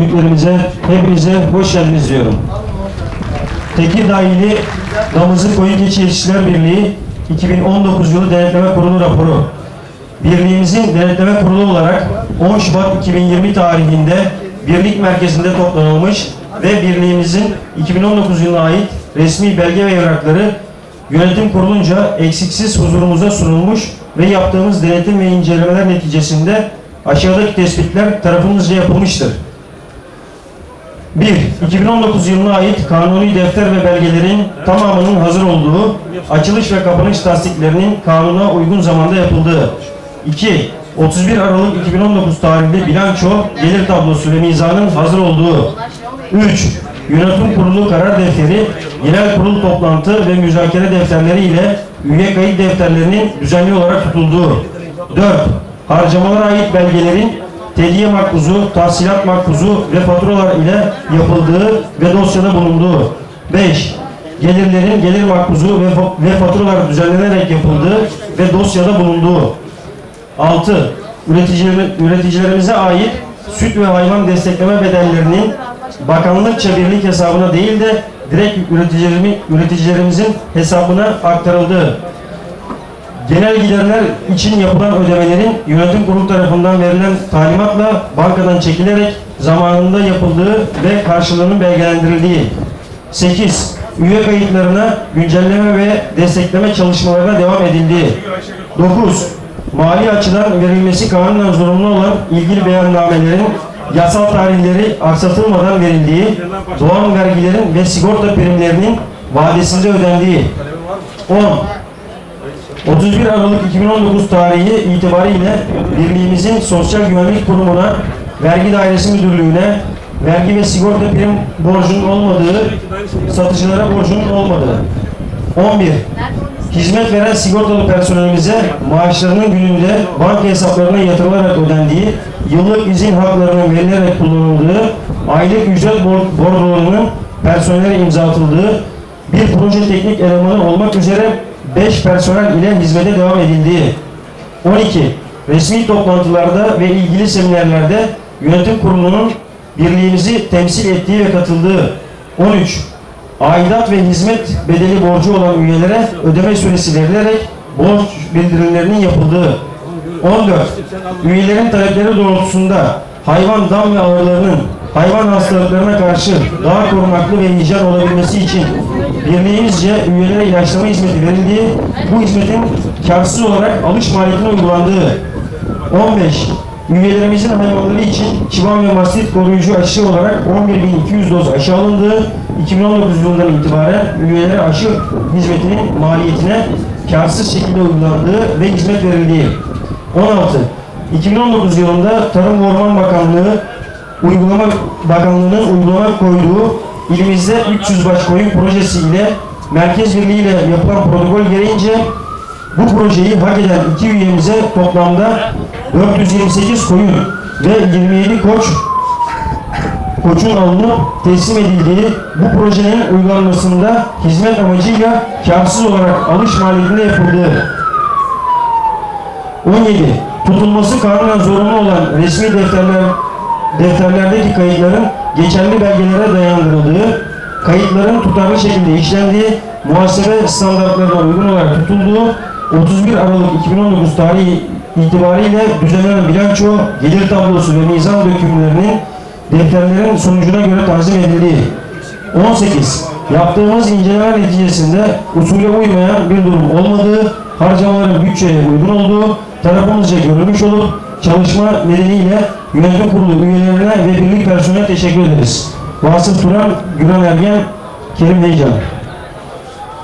büyüklerimize, hepinize hoş geldiniz diyorum. Tekirdağ İli Damızlık Koyun Keçi Yetişçiler Birliği 2019 yılı denetleme kurulu raporu. Birliğimizin denetleme kurulu olarak 10 Şubat 2020 tarihinde birlik merkezinde toplanılmış ve birliğimizin 2019 yılına ait resmi belge ve evrakları yönetim kurulunca eksiksiz huzurumuza sunulmuş ve yaptığımız denetim ve incelemeler neticesinde aşağıdaki tespitler tarafımızca yapılmıştır. 1. 2019 yılına ait kanuni defter ve belgelerin tamamının hazır olduğu, açılış ve kapanış tasdiklerinin kanuna uygun zamanda yapıldığı. 2. 31 Aralık 2019 tarihli bilanço, gelir tablosu ve mizanın hazır olduğu. 3. Yönetim kurulu karar defteri, genel kurul toplantı ve müzakere defterleri ile üye kayıt defterlerinin düzenli olarak tutulduğu. 4. Harcamalara ait belgelerin tediye makbuzu, tahsilat makbuzu ve faturalar ile yapıldığı ve dosyada bulunduğu. 5. Gelirlerin gelir makbuzu ve, ve faturalar düzenlenerek yapıldığı ve dosyada bulunduğu. 6. Üreticilerime- üreticilerimize ait süt ve hayvan destekleme bedellerinin bakanlıkça birlik hesabına değil de direkt üreticilerimi- üreticilerimizin hesabına aktarıldığı. Genel giderler için yapılan ödemelerin yönetim kurulu tarafından verilen talimatla bankadan çekilerek zamanında yapıldığı ve karşılığının belgelendirildiği. 8. Üye kayıtlarına güncelleme ve destekleme çalışmalarına devam edildiği. 9. Mali açıdan verilmesi kanunen zorunlu olan ilgili beyannamelerin yasal tarihleri aksatılmadan verildiği, doğan vergilerin ve sigorta primlerinin vadesinde ödendiği. 10. 31 Aralık 2019 tarihi itibariyle Birliğimizin Sosyal Güvenlik Kurumu'na, Vergi Dairesi Müdürlüğü'ne, vergi ve sigorta prim borcunun olmadığı, satıcılara borcunun olmadığı. 11. Hizmet veren sigortalı personelimize maaşlarının gününde banka hesaplarına yatırılarak ödendiği, yıllık izin haklarının verilerek kullanıldığı, aylık ücret bor- bordolarının personele imza atıldığı, bir proje teknik elemanı olmak üzere 5 personel ile hizmete devam edildiği. 12. Resmi toplantılarda ve ilgili seminerlerde yönetim kurulunun birliğimizi temsil ettiği ve katıldığı. 13. Aidat ve hizmet bedeli borcu olan üyelere ödeme süresi verilerek borç bildirimlerinin yapıldığı. 14. Üyelerin talepleri doğrultusunda hayvan dam ve ağırlarının hayvan hastalıklarına karşı daha korunaklı ve hijyen olabilmesi için birliğimizce üyelere ilaçlama hizmeti verildiği, bu hizmetin karsız olarak alış maliyetine uygulandığı. 15. Üyelerimizin hayvanları için çivan ve mastit koruyucu aşı olarak 11.200 doz aşı alındığı 2019 yılından itibaren üyelere aşı hizmetinin maliyetine karsız şekilde uygulandığı ve hizmet verildiği. 16. 2019 yılında Tarım ve Orman Bakanlığı Uygulama Bakanlığı'nın uygulama koyduğu ilimizde 300 baş koyun projesi ile Merkez Birliği ile yapılan protokol gereğince bu projeyi hak eden iki üyemize toplamda 428 koyun ve 27 koç koçun alınıp teslim edildiği bu projenin uygulanmasında hizmet amacıyla karsız olarak alış maliyetinde yapıldığı 17. Tutulması kanunen zorunlu olan resmi defterler defterlerdeki kayıtların geçerli belgelere dayandırıldığı, kayıtların tutarlı şekilde işlendiği, muhasebe standartlarına uygun olarak tutulduğu, 31 Aralık 2019 tarihi itibariyle düzenlenen bilanço, gelir tablosu ve mizan dökümlerinin defterlerin sonucuna göre tanzim edildiği. 18. Yaptığımız inceleme neticesinde usule uymayan bir durum olmadığı, harcamaların bütçeye uygun olduğu tarafımızca görülmüş olup çalışma nedeniyle yönetim kurulu üyelerine ve birlik personeline teşekkür ederiz. Vasıf Turan, Güran Ergen, Kerim Heyecan.